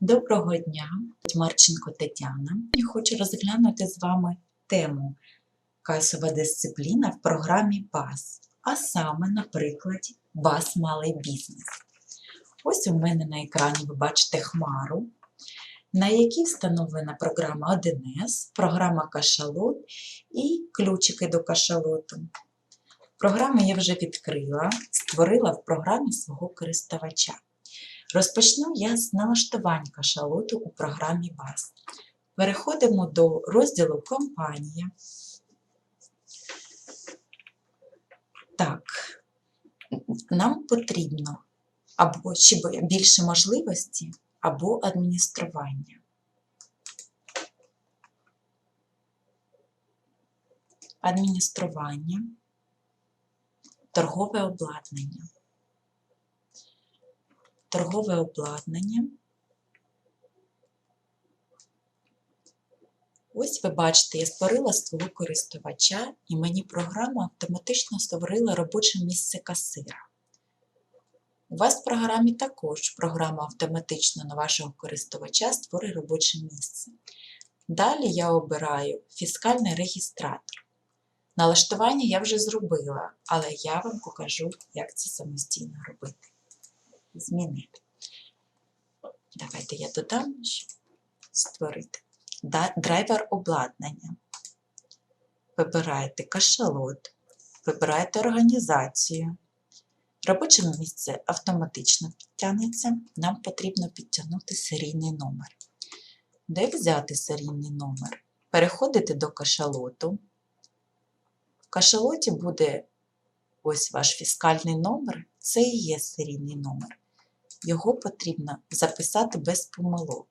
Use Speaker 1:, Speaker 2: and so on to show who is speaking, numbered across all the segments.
Speaker 1: Доброго дня, Марченко Тетяна. Я хочу розглянути з вами тему касова дисципліна в програмі БАС, а саме на прикладі БАС Малий бізнес. Ось у мене на екрані ви бачите хмару, на якій встановлена програма 1С, програма кашалот і ключики до кашалоту. Програму я вже відкрила, створила в програмі свого користувача. Розпочну я з налаштувань кашалоту у програмі BAS. Переходимо до розділу Компанія. Так, нам потрібно або чи більше можливості, або адміністрування. Адміністрування, торгове обладнання торгове обладнання. Ось ви бачите, я створила свого користувача, і мені програма автоматично створила робоче місце касира. У вас в програмі також програма автоматично на вашого користувача створює робоче місце. Далі я обираю фіскальний регістратор. Налаштування я вже зробила, але я вам покажу, як це самостійно робити змінити. Давайте я додам, створити. Драйвер обладнання. Вибираєте кашалот, вибираєте організацію. Робоче місце автоматично підтягнеться. Нам потрібно підтягнути серійний номер. Де взяти серійний номер? Переходите до кашалоту. В кашалоті буде ось ваш фіскальний номер, це і є серійний номер його потрібно записати без помилок.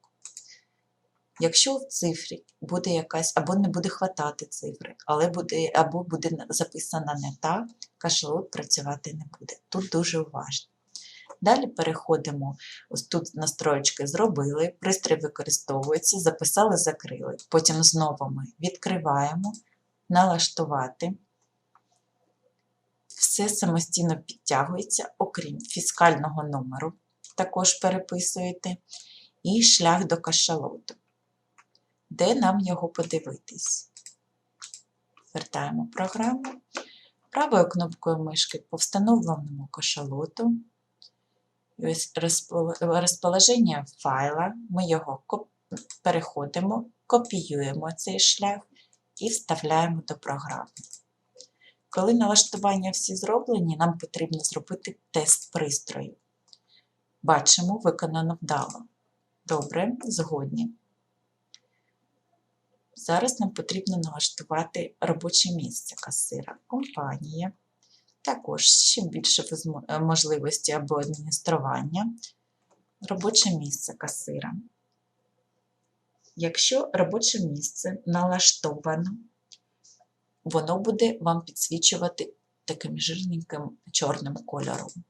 Speaker 1: Якщо в цифрі буде якась, або не буде хватати цифри, але буде, або буде записана не та, кашалот працювати не буде. Тут дуже уважно. Далі переходимо, ось тут настроєчки зробили, пристрій використовується, записали, закрили. Потім знову ми відкриваємо, налаштувати. Все самостійно підтягується, окрім фіскального номеру також переписуєте, і шлях до кашалоту. Де нам його подивитись? Вертаємо програму. Правою кнопкою мишки по встановленому кашалоту. Розположення файла, ми його переходимо, копіюємо цей шлях і вставляємо до програми. Коли налаштування всі зроблені, нам потрібно зробити тест пристрою. Бачимо, виконано вдало. Добре, згодні. Зараз нам потрібно налаштувати робоче місце касира. Компанія. Також ще більше можливості або адміністрування. Робоче місце касира. Якщо робоче місце налаштовано, воно буде вам підсвічувати таким жирненьким чорним кольором.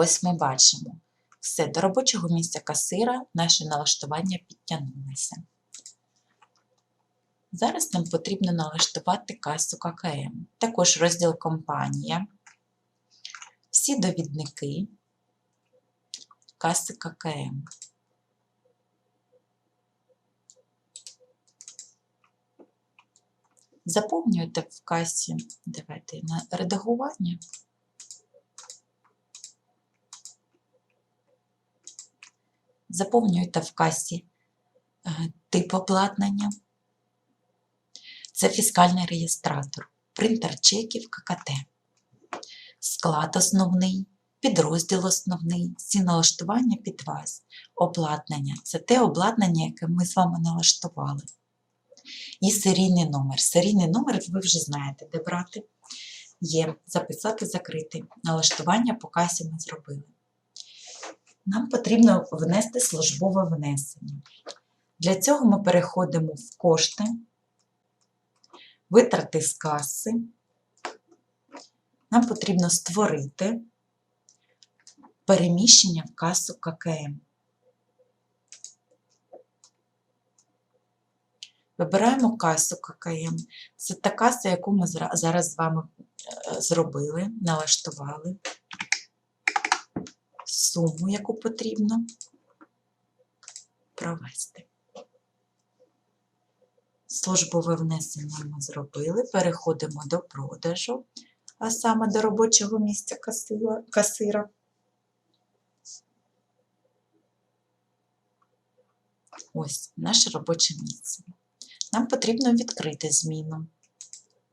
Speaker 1: Ось ми бачимо. Все, до робочого місця касира наше налаштування підтягнулося. Зараз нам потрібно налаштувати касу ККМ. Також розділ компанія, всі довідники, каси ККМ. Заповнюєте в касі, давайте на редагування. Заповнюєте в касі е, тип обладнання. Це фіскальний реєстратор, принтер чеків ККТ, склад основний, підрозділ основний, всі налаштування під вас, обладнання це те обладнання, яке ми з вами налаштували. І серійний номер. Серійний номер ви вже знаєте, де брати. Є записати, закрити. Налаштування по касі ми зробили нам потрібно внести службове внесення. Для цього ми переходимо в кошти, витрати з каси. Нам потрібно створити переміщення в касу ККМ. Вибираємо касу ККМ. Це та каса, яку ми зараз з вами е, зробили, налаштували суму, яку потрібно. провести. Службове внесення ми зробили, переходимо до продажу, а саме до робочого місця касира. Ось наше робоче місце. Нам потрібно відкрити зміну.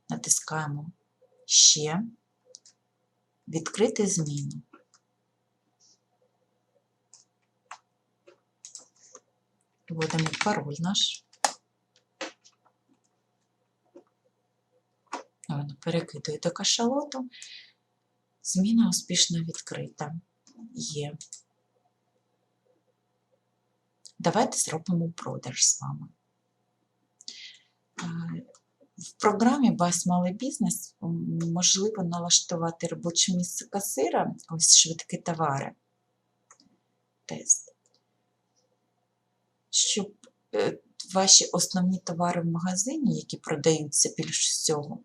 Speaker 1: Натискаємо ще, відкрити зміну. Вводимо пароль наш. Воно перекидує до кашалоту. Зміна успішно відкрита. Є. Давайте зробимо продаж з вами. Е, В програмі Бас Малий бізнес можливо налаштувати робоче місце касира, ось швидкі товари. Тест. Щоб е, ваші основні товари в магазині, які продаються більш всього,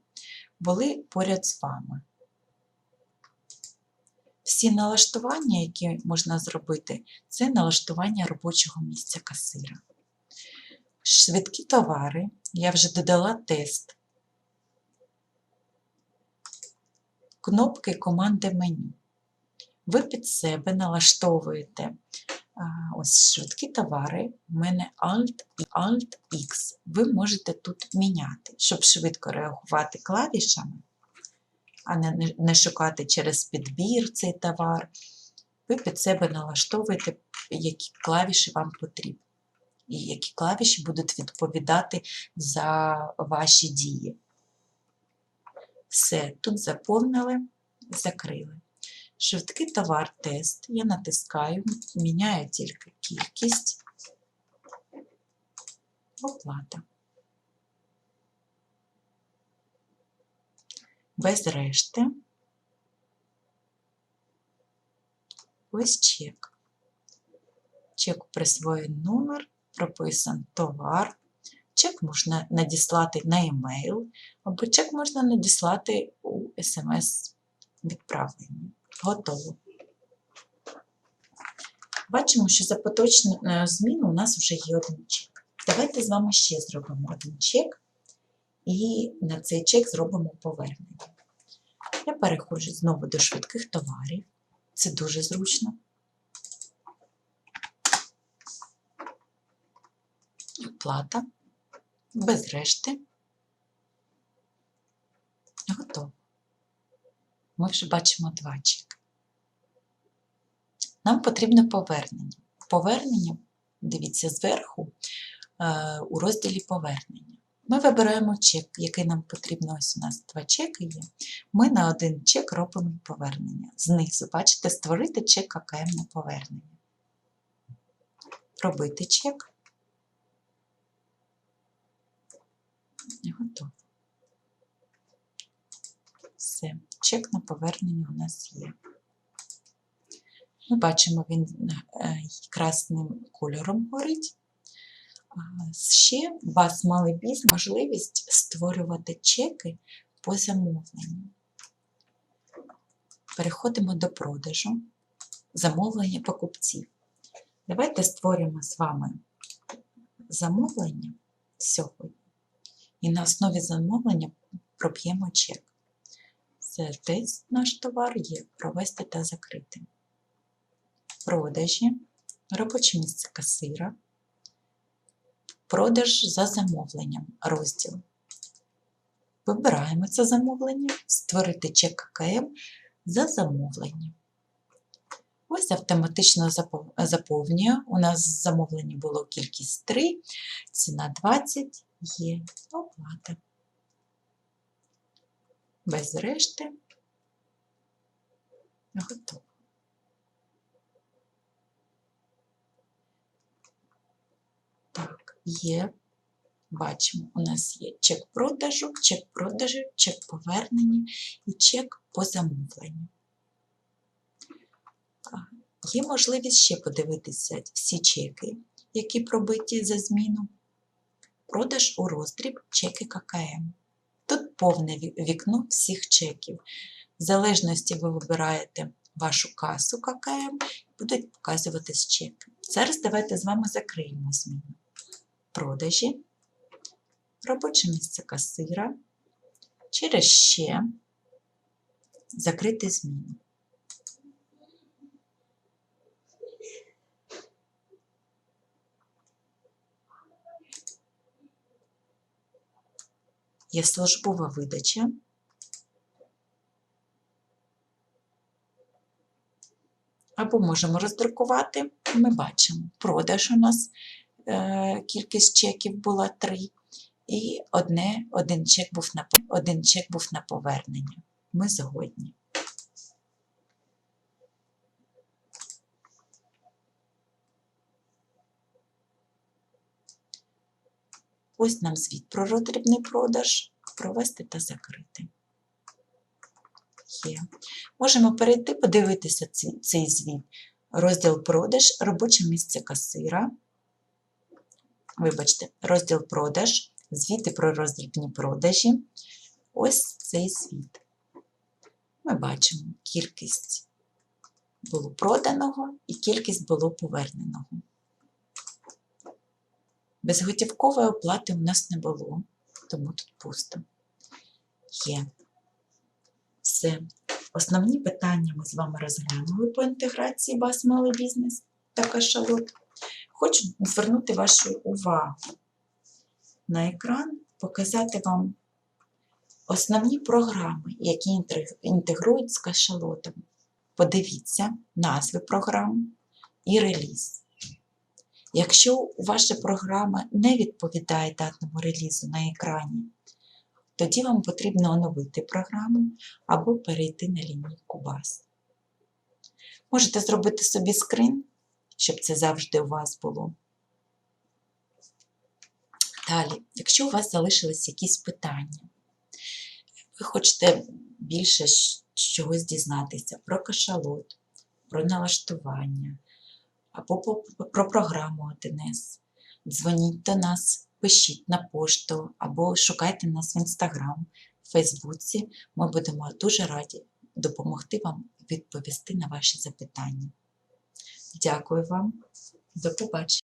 Speaker 1: були поряд з вами. Всі налаштування, які можна зробити, це налаштування робочого місця касира. Швидкі товари, я вже додала тест. Кнопки команди меню. Ви під себе налаштовуєте ось швидкі товари. У мене Alt і Alt-X. Ви можете тут міняти, щоб швидко реагувати клавішами, а не- не шукати через підбір цей товар. Ви під себе налаштовуєте, які клавіші вам потрібні і які клавіші будуть відповідати за ваші дії. Все, тут заповнили, закрили. Швидкий товар тест. Я натискаю, міняю тільки кількість. Оплата. Без решти. Ось чек. Чеку присвоєний номер, прописан товар. Чек можна надіслати на e-mail, або чек можна надіслати у смс-відправленні. Готово. Бачимо, що за поточну е, зміну у нас вже є один чек. Давайте з вами ще зробимо один чек, і на цей чек зробимо повернення. Я переходжу знову до швидких товарів. Це дуже зручно. Оплата. Без решти. Готово. Ми вже бачимо два чеки. Нам потрібно повернення. Повернення, дивіться, зверху е, у розділі повернення. Ми вибираємо чек, який нам потрібно. Ось у нас два чеки є. Ми на один чек робимо повернення. Знизу, бачите, створити чек АКМ на повернення. Робити чек. Готово. Все, чек на повернення у нас є. Ми бачимо, він е, красним кольором горить. Ще вас мали біз можливість створювати чеки по замовленню. Переходимо до продажу, замовлення покупців. Давайте створимо з вами замовлення сьогодні. І на основі замовлення проб'ємо чек. Це наш товар є провести та закрити. Продажі, робоче місце касира, продаж за замовленням розділ. Вибираємо це замовлення, створити чек ККМ за замовлення. Ось автоматично запов- заповнює. У нас замовлення було кількість 3, ціна 20 є оплата. Без решти. Готово. Так, є. Бачимо, у нас є чек продажу, чек продажу, чек повернення і чек по замовленню. Є можливість ще подивитися всі чеки, які пробиті за зміну. Продаж у роздріб чеки ККМ. Тут повне вікно всіх чеків. В залежності ви вибираєте вашу касу ККМ будуть показуватись чеки. Зараз давайте з вами закриємо зміну. Продажі, робоче місце касира, через ще закрити зміну. Є службова видача. Або можемо роздрукувати. Ми бачимо, продаж у нас е, кількість чеків була 3, і одне, один, чек був на, один чек був на повернення. Ми згодні. Ось нам звіт про роздрібний продаж, провести та закрити. Є. Можемо перейти, подивитися цей, звіт. Розділ продаж, робоче місце касира. Вибачте, розділ продаж, звіти про роздрібні продажі. Ось цей звіт. Ми бачимо кількість було проданого і кількість було поверненого. Безготівкової оплати у нас не було, тому тут пусто. Є. Все. Основні питання ми з вами розглянули по інтеграції вас малий бізнес та кашалот. Хочу звернути вашу увагу на екран, показати вам основні програми, які інтегрують з кашалотом. Подивіться назви програм і реліз. Якщо ваша програма не відповідає датному релізу на екрані, тоді вам потрібно оновити програму або перейти на лінійку баз. Можете зробити собі скрин, щоб це завжди у вас було. Далі, якщо у вас залишились якісь питання, ви хочете більше чогось дізнатися про кашалот, про налаштування або про програму 1С, дзвоніть до нас, пишіть на пошту або шукайте нас в Інстаграм, в Фейсбуці. Ми будемо дуже раді допомогти вам відповісти на ваші запитання. Дякую вам. До побачення.